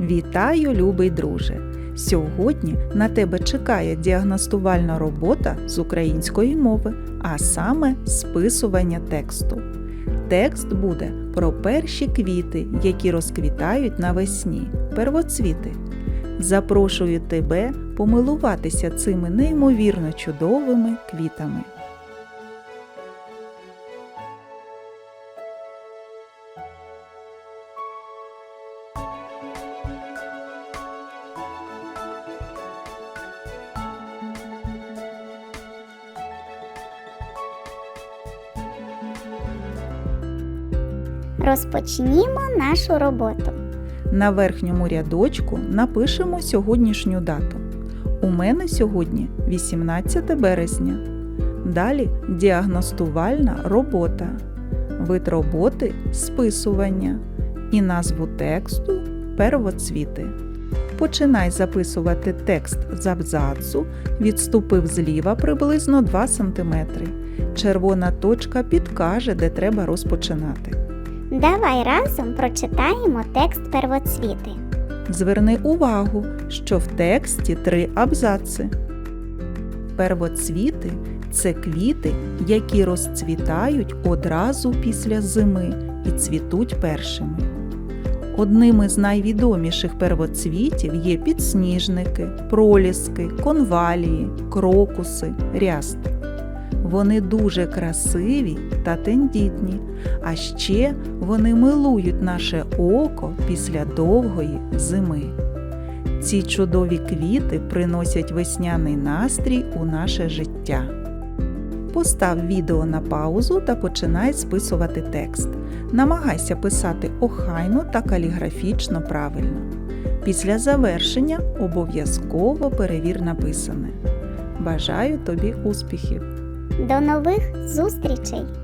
Вітаю, любий друже! Сьогодні на тебе чекає діагностувальна робота з української мови, а саме списування тексту. Текст буде про перші квіти, які розквітають навесні, первоцвіти. Запрошую тебе помилуватися цими неймовірно чудовими квітами. Розпочнімо нашу роботу. На верхньому рядочку напишемо сьогоднішню дату. У мене сьогодні 18 березня. Далі діагностувальна робота. Вид роботи списування. І назву тексту первоцвіти. Починай записувати текст з абзацу, відступив зліва приблизно 2 см. Червона точка підкаже, де треба розпочинати. Давай разом прочитаємо текст первоцвіти. Зверни увагу, що в тексті три абзаци. Первоцвіти це квіти, які розцвітають одразу після зими і цвітуть першими. Одними з найвідоміших первоцвітів є підсніжники, проліски, конвалії, крокуси, ряст. Вони дуже красиві та тендітні, а ще вони милують наше око після довгої зими. Ці чудові квіти приносять весняний настрій у наше життя. Постав відео на паузу та починай списувати текст. Намагайся писати охайно та каліграфічно правильно. Після завершення обов'язково перевір написане. Бажаю тобі успіхів! До нових зустрічей!